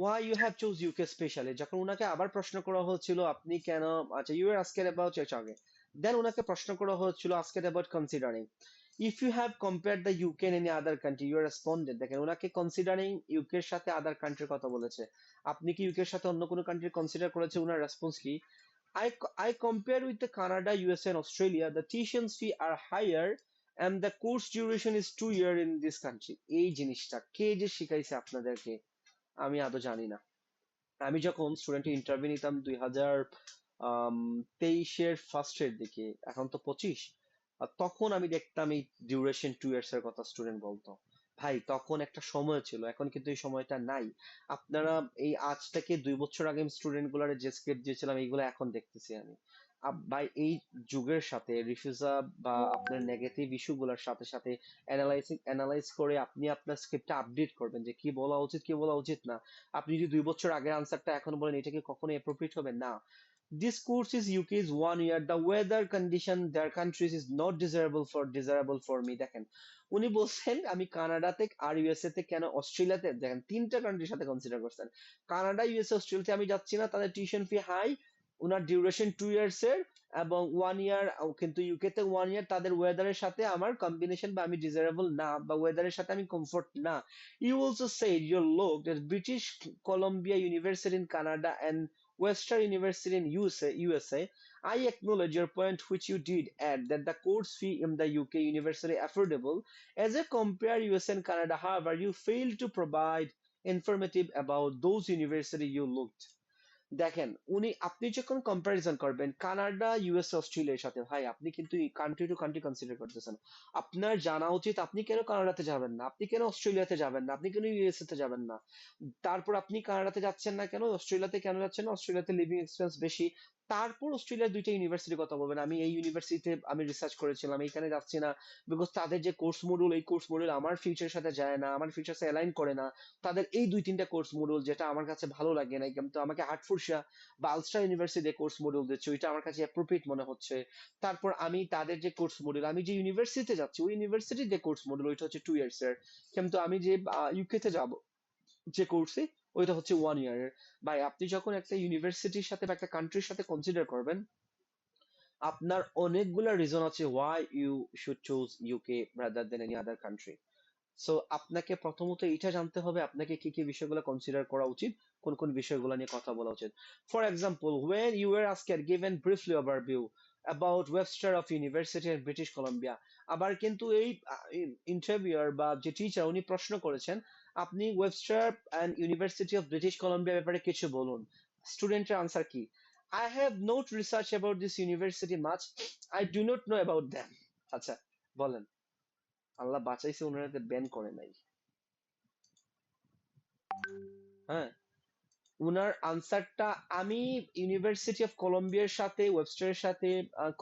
Why you have choose UK specially যখন ওনাকে আবার প্রশ্ন করা হচ্ছিল আপনি কেন আচ্ছা ইউ আর আস্কেড অ্যাবাউট আগে। দেন ওনাকে প্রশ্ন করা হচ্ছিল asked about considering if you have compare the UK any other country you responded দেখেন ওনাকে কনসিডারিং ইউকে এর সাথে আদার কান্ট্রির কথা বলেছে। আপনি কি ইউকে এর সাথে অন্য কোনো কান্ট্রি কনসিডার করেছে ওনার রেসপন্স কি? I, I compare with the Canada, USA, and Australia, the tuition fee are higher and the course duration is two year in this country. এই জিনিসটা কে যে শিখাইছে আপনাদেরকে? আমি আদৌ জানি না। আমি যখন স্টুডেন্ট ইন্টারভিউ নিতাম দুই হাজার তেইশের ফার্স্টের দিকে, এখন তো পঁচিশ তখন আমি দেখতাম এই ডিউরেশন টু ইয়ার্স এর কথা স্টুডেন্ট বলতো। ভাই, তখন একটা সময় ছিল, এখন কিন্তু এই সময়টা নাই। আপনারা এই আজটাকে দুই বছর আগে স্টুডেন্টগুলার যে স্ক্রিপ্ট দিয়েছিলাম, এইগুলো এখন দেখতেছি আমি। ভাই এই যুগের সাথে রিফিউজা বা আপনার নেগেটিভ ইস্যু গুলার সাথে সাথে অ্যানালাইসিং অ্যানালাইজ করে আপনি আপনার স্ক্রিপ্টটা আপডেট করবেন যে কি বলা উচিত, কি বলা উচিত না আপনি যদি দুই বছর আগের আনসারটা এখন বলেন, এটা কি কখনো অ্যাপ্রোপ্রিয়েট হবে না This course is UK's one year. The weather condition their countries is not desirable for desirable for me. দেখেন, উনি বলছেন, আমি কানাডাতে, আর ইউএসএ তে কেন অস্ট্রেলিয়াতে, দেখেন, তিনটা কান্ট্রির সাথে কনসিডার করছেন কানাডা ইউএসএ অস্ট্রেলিয়াতে আমি যাচ্ছি না, তাদের টিউশন ফি হাই ওনার ডিউরেশন টু ইয়ার্স এর এবং ওয়ান ইয়ার কিন্তু ইউকে তে ওয়ান ইয়ার তাদের ওয়েদারের সাথে আমার কম্বিনেশন বা আমি ডিজারেবল না বা ওয়েদারের সাথে আমি কমফোর্ট না ইউ অলসো সে ইউর লোক British Columbia University in Canada and Western University in USA, USA, I acknowledge your point which you did add that the course fee in the UK university affordable as a compare US and Canada. However, you failed to provide informative about those university you looked. দেখেন, উনি, আপনি যখন comparison করবেন, Canada US অস্ট্রেলিয়ার সাথে, ভাই, আপনি কিন্তু কান্ট্রি টু কান্ট্রি কনসিডার করতেছেন। আপনার জানা উচিত আপনি কেন কানাডাতে যাবেন না? আপনি কেন অস্ট্রেলিয়াতে যাবেন না? আপনি কেন ইউএসএ তে যাবেন না? তারপর আপনি কানাডাতে যাচ্ছেন না কেন? অস্ট্রেলিয়াতে কেন যাচ্ছেন না? অস্ট্রেলিয়াতে লিভিং এক্সপেন্স বেশি। তারপর অস্ট্রেলিয়ার দুইটা ইউনিভার্সিটি কথা বলবেন। আমি এই ইউনিভার্সিটিতে আমি রিসার্চ করেছিলাম, এইখানে যাচ্ছি না। বিকজ তাদের যে কোর্স মডুল এই কোর্স মডুল আমার ফিউচারের সাথে যায় না, আমার ফিউচার অ্যালাইন করে না। তাদের এই দুই তিনটা কোর্স মডুল যেটা আমার কাছে ভালো লাগে না কিন্তু আমাকে হার্টফুরশিয়া বা আলস্টার ইউনিভার্সিটি কোর্স মডুল দিচ্ছে, ওইটা আমার কাছে অ্যাপ্রোপ্রিয়েট মনে হচ্ছে। তারপর আমি তাদের যে কোর্স মডুল আমি যে ইউনিভার্সিটিতে যাচ্ছি, ওই ইউনিভার্সিটির যে কোর্স মডুল ওইটা হচ্ছে টু ইয়ার্স এর কিন্তু আমি যে ইউকে তে যাব যে কোর্সে ওইটা হচ্ছে ওয়ান ইয়ার ভাই, আপনি যখন একটা ইউনিভার্সিটির সাথে বা একটা কান্ট্রির সাথে কনসিডার করবেন, আপনার অনেকগুলো রিজন আছে why you should choose UK rather than any other country so আপনাকে প্রথমত এটা জানতে হবে, আপনাকে কি কি বিষয়গুলো কনসিডার করা উচিত, কোন কোন বিষয়গুলো নিয়ে কথা বলা উচিত। For example when you are আজকের given briefly overview about Webster of university and British Columbia আবার কিন্তু এই ইন্টারভিউয়ার বা যে টিচার উনি প্রশ্ন করেছেন, আপনি Webster and University of British Columbia ব্যাপারে কিছু বলুন। স্টুডেন্টের আনসার কি? I have not researched about this university much. I do not know about them. আচ্ছা বলেন। আল্লাহ বাঁচাইছে ওনারা ব্যান করে নাই। হ্যাঁ উনার আনসারটা আমি ইউনিভার্সিটি অফ কলম্বিয়ার সাথে ওয়েবস্টারের সাথে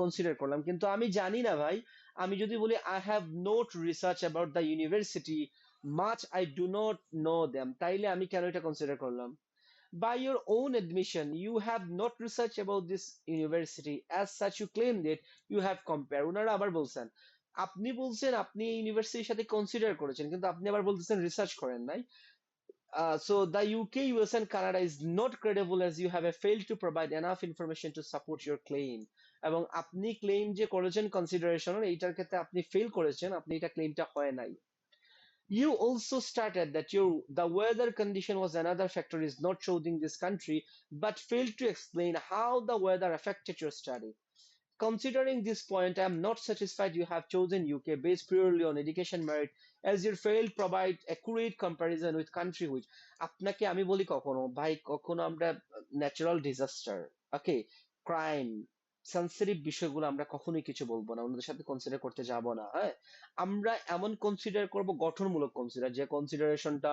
কনসিডার করলাম। কিন্তু আমি জানি না ভাই আমি যদি বলি I have not research about the university much I do not know them তাইলে আমি কেন এটা কনসিডার করলাম by your own admission you have not researched about this university as such you claim that you have compared ওনারা আবার বলছেন আপনি বলছেন আপনি ইউনিভার্সিটির সাথে কনসিডার করেছেন কিন্তু আপনি আবার বলতেছেন রিসার্চ করেন নাই Uh, so the UK, US, and Canada is not credible as you have failed to provide enough information to support your claim. এবং আপনি ক্লেম যে করেছেন কনসিডারেশন এইটার ক্ষেত্রে আপনি ফেল করেছেন আপনি এটা ক্লেমটা হয় নাই You also started that your the weather condition was another factor is not showed in this country, but failed to explain how the weather affected your study. Considering this point, I am not satisfied you have chosen UK based purely on education merit as your failed provide accurate comparison with country which আপনাকে আমি বলি কখনো ভাই কখনো আমরা natural disaster ওকে crime sensitive বিষয়গুলো আমরা কখনোই কিছু বলব না, ওনাদের সাথে কনসিডার করতে যাব না হ্যাঁ? আমরা এমন কনসিডার করব গঠনমূলক কনসিডার যে কনসিডারেশনটা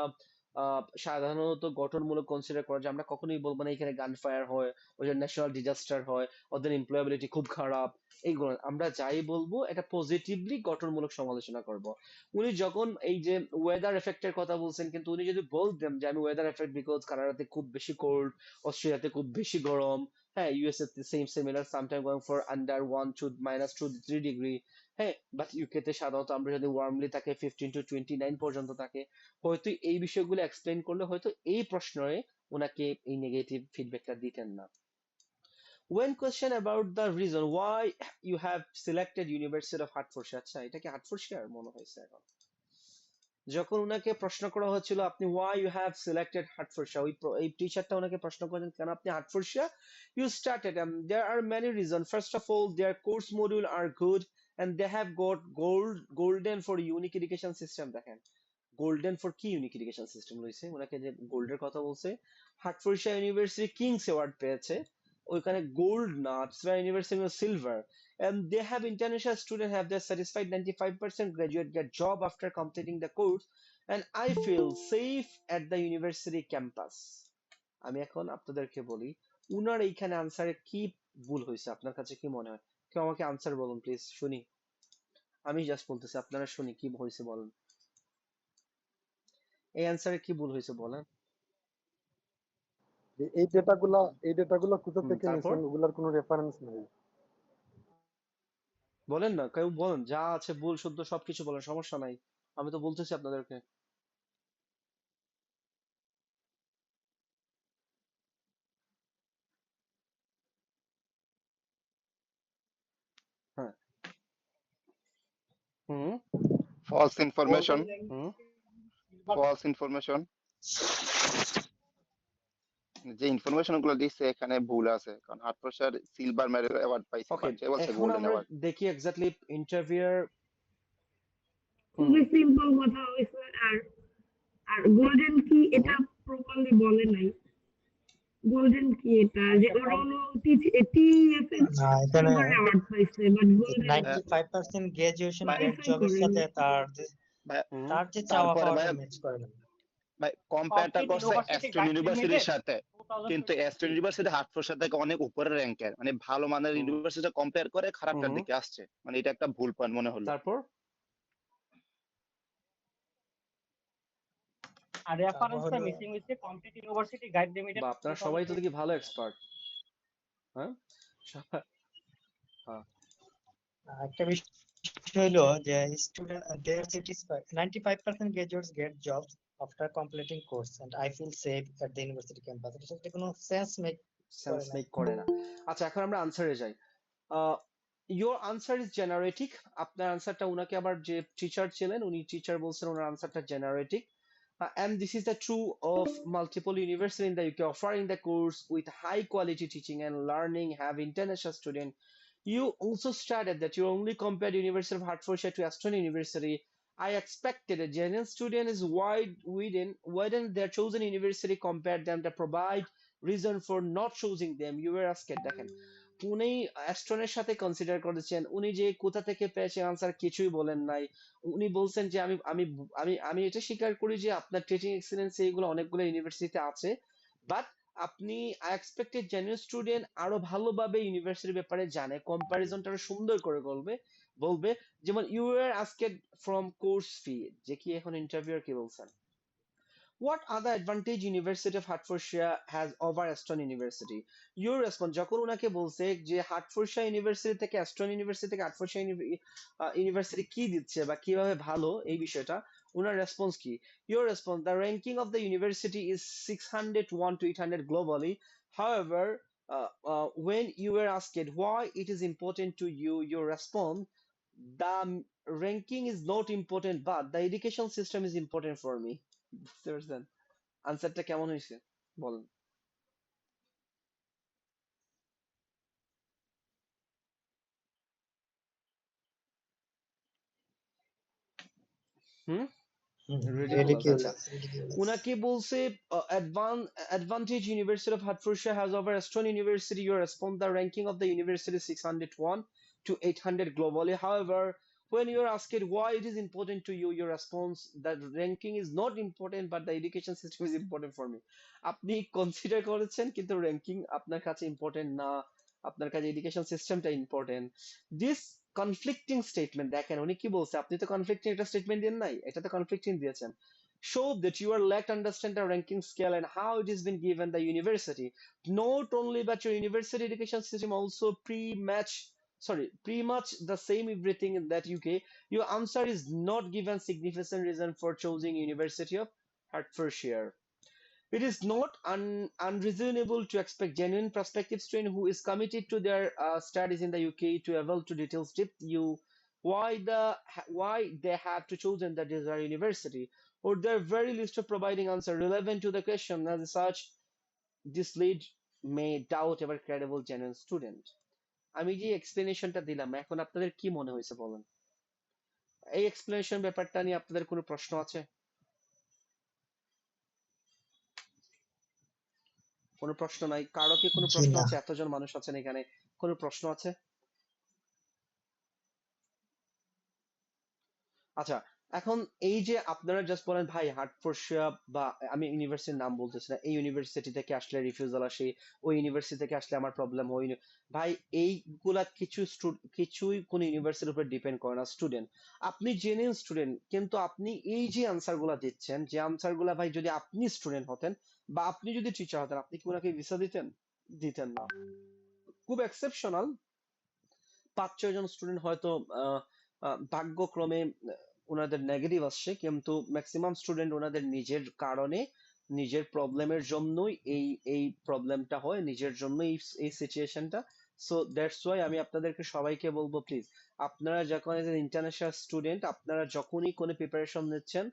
সাধারণত গঠনমূলক কনসিডার করা যে আমরা কখনোই বলব না এখানে গান ফায়ার হয় ওদের ন্যাশনাল ডিজাস্টার হয়, ওদের এমপ্লয়াবিলিটি খুব খারাপ, এইগুলো আমরা যাই বলব, এটা পজিটিভলি গঠনমূলক সমালোচনা করব। উনি যখন এই যে ওয়েদার এফেক্টের কথা বলছেন, কিন্তু উনি যদি বলতেন যে আমি ওয়েদার এফেক্ট বিকজ কানাডাতে খুব বেশি কোল্ড অস্ট্রেলিয়াতে খুব বেশি গরম হ্যাঁ USA same similar sometime going for under one two minus two three degree হ্যাঁ বাট ইউকে তে সাধারণত আমরা যদি ওয়ার্মলি তাকে ফিফটিন টু টোয়েন্টি নাইন পর্যন্ত থাকে হয়তো এই বিষয়গুলো এক্সপ্লেন করলে হয়তো এই প্রশ্নে ওনাকে এই নেগেটিভ ফিডব্যাকটা দিতেন না when question about the reason why you have selected University of Hertfordshire আচ্ছা এটা কি হার্টফোর্ডশায়ার মনে হয়েছে এখন যখন উনাকে প্রশ্ন করা হচ্ছিল আপনি why you have selected Hertfordshire ওই এই টিচারটা ওনাকে প্রশ্ন করেন কেন আপনি Hertfordshire you started um, there are many reasons first of all their course module are good and they have got gold golden for unique education system দেখেন golden for কি unique education system রয়েছে ওনাকে যে গোল্ডের কথা বলছে Hertfordshire university Kings award পেয়েছে ওইখানে গোল্ড না university silver and they have international students have their satisfied 95% graduate get job after completing the course and I feel safe at the university campus আমি এখন আপনাদেরকে বলি উনার এইখানে আনসারে কি ভুল হয়েছে আপনার কাছে কি মনে হয় কেউ আমাকে আনসার বলুন প্লিজ শুনি আমি জাস্ট বলতেছি আপনারা শুনি কি হয়েছে বলেন। এই আনসারে কি ভুল হয়েছে বলেন? এই- ডেটাগুলো এই ডেটাগুলা কোথা থেকে? নিয়েছেন ওগুলার কোনো রেফারেন্স নেই। বলেন না কেউ বলেন যা আছে ভুল শুদ্ধ সবকিছু বলেন সমস্যা নাই। আমি তো বলতেছি আপনাদেরকে হ্যাঁ হুম false information. হুম false information. যে ইনফরমেশনগুলো দিচ্ছে এখানে ভুল আছে। কারণ হাটপ্রসার সিলভার মেডেল অ্যাওয়ার্ড পাইছে সে বলছে এখন গোল্ডেন অ্যাওয়ার্ড দেখি এক্স্যাক্টলি ইন্টারভিউয়ার খুবই সিম্পল কথা হয়েছে আর আর গোল্ডেন কি এটা প্রপারলি বলে নাই। গোল্ডেন কি এটা? যে ওরা হলো টিএফএস না এখানে অ্যাওয়ার্ড পাইছে but golden ninety five percent graduation জবের সাথে তার যে- তার যে চাওয়া তারপরে ভাই- ম্যাচ করে না। ভাই কম্পেয়ারটা করছে University এস্টন ইউনিভার্সিটির সাথে। কিন্তু এস্টন ইউনিভার্সিটি হাটপ্রসার থেকে অনেক উপরে র্যাঙ্কের মানে ভালো মানের। ইউনিভার্সিটি কম্পেয়ার করে খারাপটার দিকে আসছে। মানে এটা একটা ভুল পয়েন্ট মনে হলো। তারপর? আর রেফারেন্সটা missing Complete University Guide Limited আপনারা সবাই তো দেখি ভালো এক্সপার্ট হ্যাঁ? সবাই- একটা বিষয় হলো যে student there satisfied 95% graduates get jobs after completing course and I feel safe at the university campus. এটার সাথে কোনো সেন্স মেক সেন্স মেক করে না। আচ্ছা এখন আমরা আনসারে যাই। ইওর আনসার ইজ জেনারেটিক আপনার আনসারটা উনাকে আবার যে টিচার ছিলেন উনি টিচার বলছেন ওনার আনসারটা জেনারেটিক and this is the true of multiple universities in the UK offering the course with high quality teaching and learning have international student you also stated that you only compared University of Hertfordshire to Aston University I expected a genuine student is wide within within their chosen university compared them to provide reason for not choosing them you were asked দেখেন উনি অ্যাস্ট্রনের সাথে consider করেছেন। উনি যে কোথা থেকে পেয়েছেন answer কিছুই বলেন নাই। উনি বলছেন যে, আমি আমি আমি আমি এটা স্বীকার করি যে, আপনার টিচিং এক্সিলেন্স এইগুলো অনেকগুলো ইউনিভার্সিটিতে আছে। বাট আপনি আই এক্সপেক্টেড জেনুইন স্টুডেন্ট আরও ভালোভাবে ইউনিভার্সিটির ব্যাপারে জানে কম্পারিজনটা আরও সুন্দর করে বলবে বলবে। যেমন you are asked from course fee যে কি এখন ইন্টারভিউয়ার কি বলছেন? What other advantage University of Hertfordshire has over Aston University? Your response যখন ওনাকে বলছে যে হার্টফোর্ডশায়ার ইউনিভার্সিটি থেকে অ্যাস্টন ইউনিভার্সিটি থেকে হার্টফোর্ডশায়ার ইউনিভার্সিটি কি দিচ্ছে বা কীভাবে ভালো এই বিষয়টা ওনার রেসপন্স কি your response the ranking of the university is 601 to 800 globally however uh, uh, when you were asked why it is important to you your response the ranking is not important but the education system is important for me বুঝতে পারছেন আনসারটা কেমন হয়েছে বলেন হুম আচ্ছা। উনাকে বলছে advantage University of Hertfordshire has over Aston University your response the ranking of the university is 601 to 800 globally however when you are asked why it is important to you your response that ranking is not important but the education system is important for me আপনি consider করেছেন কিন্তু ranking আপনার কাছে important না আপনার কাছে education সিস্টেমটা important this conflicting statement দেখেন উনি কি বলছে আপনি তো কনফ্লিক্টিং একটা স্টেটমেন্ট দেন নাই এটা তো কনফ্লিক্টিং দিয়েছেন show that you are lacked understand the ranking scale and how it has been given the university not only but your university education system also pre-match sorry pretty much the same everything in that UK your answer is not given significant reason for choosing University of Hertfordshire. It is not un- unreasonable to expect genuine prospective student who is committed to their uh, studies in the UK to able to details depth you why the why they have to choose in the desired university? Or their very least of providing answer relevant to the question as such this lead may doubt ever credible genuine student আমি যে এক্সপ্লেনেশনটা দিলাম এখন আপনাদের কি মনে হয়েছে বলেন? এই এক্সপ্লেনেশন ব্যাপারটা নিয়ে আপনাদের কোনো প্রশ্ন আছে? কোনো প্রশ্ন নাই? কারও কি কোনো প্রশ্ন। আছে? এতজন মানুষ আছেন এখানে কোনো প্রশ্ন আছে? আচ্ছা এখন এই যে আপনারা জাস্ট বলেন, ভাই হার্টফোর্ডশায়ার বা, আমি ইউনিভার্সিটির নাম বলতেছি না, এই ইউনিভার্সিটি থেকে আসলে রিফিউজাল আসে, ওই ইউনিভার্সিটি থেকে আসলে আমার প্রবলেম হয়। ভাই, এইগুলা কিছু কিছুই কোন ইউনিভার্সিটির উপর ডিপেন্ড করে না স্টুডেন্ট আপনি জেনুইন স্টুডেন্ট কিন্তু আপনি এই যে আনসারগুলা দিচ্ছেন, যে আনসারগুলা ভাই, যদি আপনি স্টুডেন্ট হতেন বা আপনি যদি টিচার হতেন, আপনি কি ওনাকে ভিসা দিতেন? দিতেন না। খুব এক্সেপশনাল পাঁচ, ছয় জন স্টুডেন্ট হয়তো ভাগ্যক্রমে ওনাদের নেগেটিভ আসছে, কিন্তু ম্যাক্সিমাম স্টুডেন্ট ওনাদের নিজের কারণে, নিজের প্রবলেমের জন্যই এই এই প্রবলেমটা হয়, নিজের জন্যই এই সিচুয়েশনটা সো দ্যাটস ওয়াই আমি আপনাদেরকে সবাইকে বলব প্লিজ আপনারা যখন ইন্টারন্যাশনাল স্টুডেন্ট আপনারা যখনই কোনো প্রিপারেশন নিচ্ছেন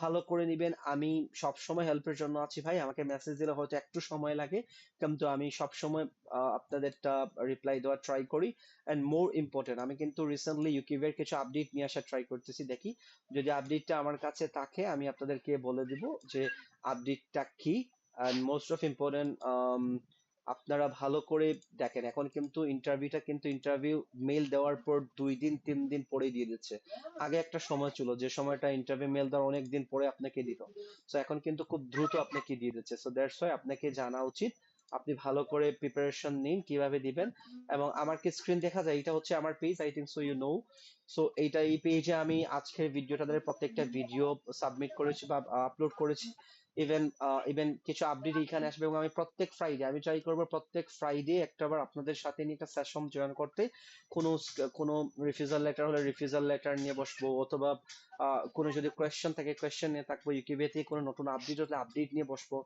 ভালো করে নিবেন। আমি সব সময় হেল্পের জন্য আছি ভাই। আমাকে মেসেজ দিলে হয়তো একটু সময় লাগে। কিন্তু আমি সব সময় আপনাদেরটা রিপ্লাই দেওয়ার ট্রাই করি। এন্ড মোর ইম্পর্টেন্ট আমি কিন্তু রিসেন্টলি ইউকিউবের কিছু আপডেট নিয়ে আসার ট্রাই করতেছি। দেখি যদি আপডেটটা আমার কাছে থাকে, আমি আপনাদেরকে বলে দিব যে আপডেটটা কি। এন্ড মোস্ট অফ ইম্পর্টেন্ট আপনারা ভালো করে দেখেন, এখন কিন্তু ইন্টারভিউটা কিন্তু ইন্টারভিউ মেল দেওয়ার পর দুই দিন, তিন দিন পরেই দিয়ে দিচ্ছে। আগে একটা সময় ছিল, যে সময়টা ইন্টারভিউ মেল দেওয়ার অনেক দিন পরে আপনাকে দিত। সো এখন কিন্তু খুব দ্রুত আপনাকে দিয়ে দিচ্ছে। সো দ্যাটস ওয়াই আপনাকে জানা উচিত, আপনি ভালো করে প্রিপারেশন নিন, কীভাবে দিবেন। এবং আমার কি স্ক্রিন দেখা যায়? এটা হচ্ছে আমার page I think so you know so এইটা এই পেজে আমি আজকের ভিডিওটাদের প্রত্যেকটা ভিডিও সাবমিট করেছি বা আপলোড করেছি। ইভেন ইভেন কিছু আপডেট এখানে আসবে এবং আমি প্রত্যেক ফ্রাইডে আমি ট্রাই করব প্রত্যেক ফ্রাইডে একটাবার আপনাদের সাথে নিয়ে একটা সেশন জয়েন করতে। কোনো কোনো রিফিউজাল লেটার হলে রিফিউজাল লেটার নিয়ে বসবো অথবা আহ, কোনো যদি কোয়েশ্চেন থাকে কোয়েশ্চেন নিয়ে থাকব ইউকিউবে থেকে কোনো নতুন আপডেট হলে আপডেট নিয়ে বসবো।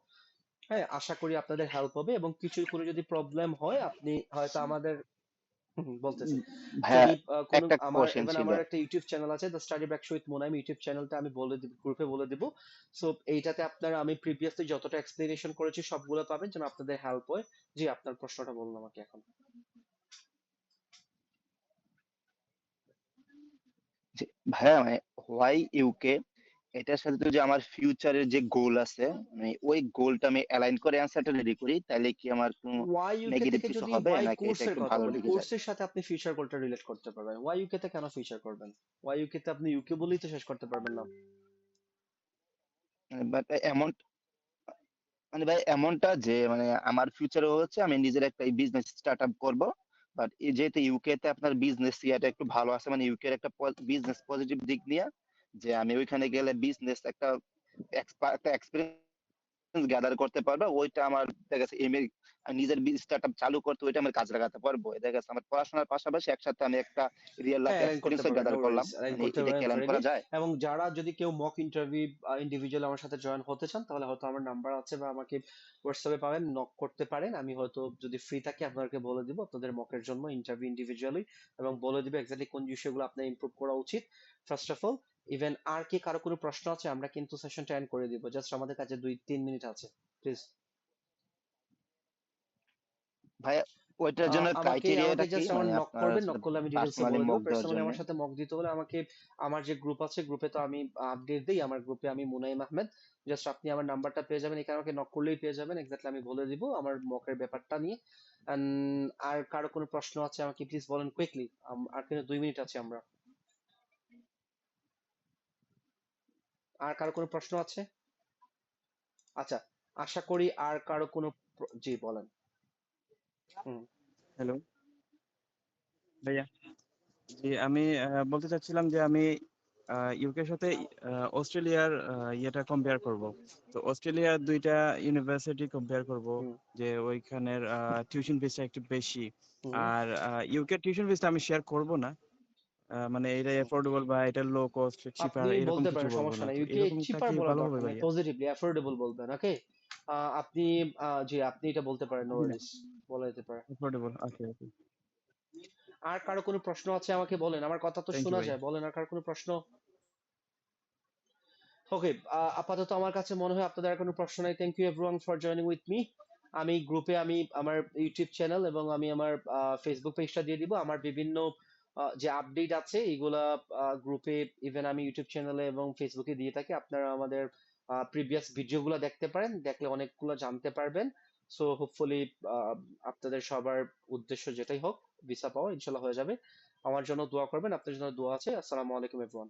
হ্যাঁ আশা করি আপনাদের হেল্প হবে এবং কিছু কোনো যদি প্রবলেম হয় আপনি হয়তো আমাদের বলতেছি। আমার একটা ইউটিউব চ্যানেল আছে the study back with Monaim YouTube চ্যানেলটা আমি বলে দিব গ্রুপে বলে দিব। সো এইটাতে আপনারা আমি প্রিভিয়াসলি যতটা এক্সপ্লেনেশন করেছি সবগুলো পাবেন যেন আপনাদের হেল্প হয়। জি আপনার প্রশ্নটা বলুন আমাকে এখন। ভাইয়া মানে হোয়াই ইউকে এটার সাথে তো যে আমার ফিউচারের যে গোল আছে মানে ওই গোলটা আমি অ্যালাইন করে অ্যান্সারটা রেডি করি তাহলে কি আমার কোনো নেগেটিভ কিছু হবে? নাকি এটা একটু ভালো যায়? কোর্সের সাথে আপনি ফিউচার গোলটা রিলেট করতে পারবেন। ওয়াই ইউকে তে কেন ফিউচার করবেন? ওয়াই ইউকে তে আপনি ইউকে বলেই তো শেষ করতে পারবেন না। বাট এমন মানে ভাই এমনটা যে মানে আমার ফিউচারে হচ্ছে আমি নিজের একটা বিজনেস স্টার্ট আপ করব বাট যেহেতু ইউকে তে আপনার বিজনেস ইয়াটা একটু ভালো আছে মানে ইউকে এর একটা বিজনেস পজিটিভ দিক নিয়ে যে আমি ওইখানে গেলে বিজনেস একটা একটা এক্সপিরিয়েন্স গ্যাদার করতে পারব ওইটা আমার দেখা গেছে এম নিজের স্টার্ট আপ চালু করতে ওইটা আমি কাজে লাগাতে পারব। দেখা গেছে আমার পড়াশোনার পাশাপাশি একসাথে আমি একটা রিয়েল লাইফ এক্সপিরিয়েন্স গ্যাদার করলাম। মানে এটা করা যায়। এবং যারা যদি কেউ মক ইন্টারভিউ ইন্ডিভিজুয়াল আমার সাথে জয়েন হতে চান তাহলে হয়তো আমার নাম্বার আছে বা আমাকে হোয়াটসঅ্যাপে পাবেন নক করতে পারেন। আমি হয়তো যদি ফ্রি থাকি আপনাদেরকে বলে দিব আপনাদের মকের জন্য ইন্টারভিউ ইন্ডিভিজুয়ালি এবং বলে দিব এক্স্যাক্টলি কোন বিষয়গুলো আপনার ইমপ্রুভ করা উচিত। ফার্স্ট অফ অল ইভেন আর কি কারও কোনো প্রশ্ন আছে আমরা কিন্তু সেশনটা এন্ড করে দিব। জাস্ট আমাদের কাছে দুই তিন মিনিট আছে প্লিজ ভাই ওইটার জন্য ক্রাইটেরিয়াটা কি? মানে নক করবেন নক করলে আমি ডিটেলসে পার্সোনালি বলে দেবো মক দেওয়ার পার্সোনালি আমার সাথে মক দিতে হলে আমাকে আমার যে গ্রুপ আছে গ্রুপে তো আমি আপডেট দিই। আমার গ্রুপে আমি মুনাইম আহমেদ। জাস্ট আপনি আমার নাম্বারটা পেয়ে যাবেন। এখানে আমাকে নক করলেই পেয়ে যাবেন। এক্স্যাক্টলি আমি বলে দিব আমার মকের ব্যাপারটা নিয়ে। আর কারও কোনো প্রশ্ন আছে আমাকে প্লিজ বলেন কুইকলি আর কিন্তু দুই মিনিট আছে আমরা। আর কারও কোনো প্রশ্ন আছে? আচ্ছা আশা করি আর কারও কোনো জি বলেন। হ্যালো ভাইয়া জি আমি বলতে চাচ্ছিলাম যে আমি ইউকের সাথে অস্ট্রেলিয়ার ইয়েটা কম্পেয়ার করব। তো অস্ট্রেলিয়ার দুইটা ইউনিভার্সিটি কম্পেয়ার করব যে ওইখানের টিউশন ফিসটা একটু বেশি। আর ইউকে টিউশন ফিসটা আমি শেয়ার করব না। মানে এটা এফোর্ডেবল বা এটা লো কস্ট চিপার এরকম বলতে পারেন সমস্যা নাই। ইউকে চিপার বলা হবে ভাইয়া। পজিটিভলি অ্যাফোর্ডেবল বলবেন ওকে আপনি জি আপনি এটা বলতে পারেন বলা যেতে পারে। এফোর্ডেবল ওকে ওকে আর কারও কোনো প্রশ্ন আছে আমাকে বলেন? আমার কথা তো শোনা যায় বলেন আর কারও কোনো প্রশ্ন? ওকে আপাতত আমার কাছে মনে হয় আপনাদের আর কোনো প্রশ্ন নাই। Thank you everyone for joining with me আমি গ্রুপে আমি আমার ইউটিউব চ্যানেল এবং আমি আমার ফেসবুক পেজটা দিয়ে দিব। আমার বিভিন্ন যে আপডেট আছে, এগুলা গ্রুপে ইভেন আমি ইউটিউব চ্যানেলে এবং ফেসবুকে দিয়ে থাকি। আপনারা আমাদের প্রিভিয়াস ভিডিওগুলো দেখতে পারেন, দেখলে অনেকগুলো জানতে পারবেন। সো হোপফুলি আপনাদের সবার উদ্দেশ্য যেটাই হোক ভিসা পাওয়া ইনশাল্লাহ হয়ে যাবে। আমার জন্য দোয়া করবেন, আপনার জন্য দোয়া আছে। আসসালামু আলাইকুম এভরিওয়ান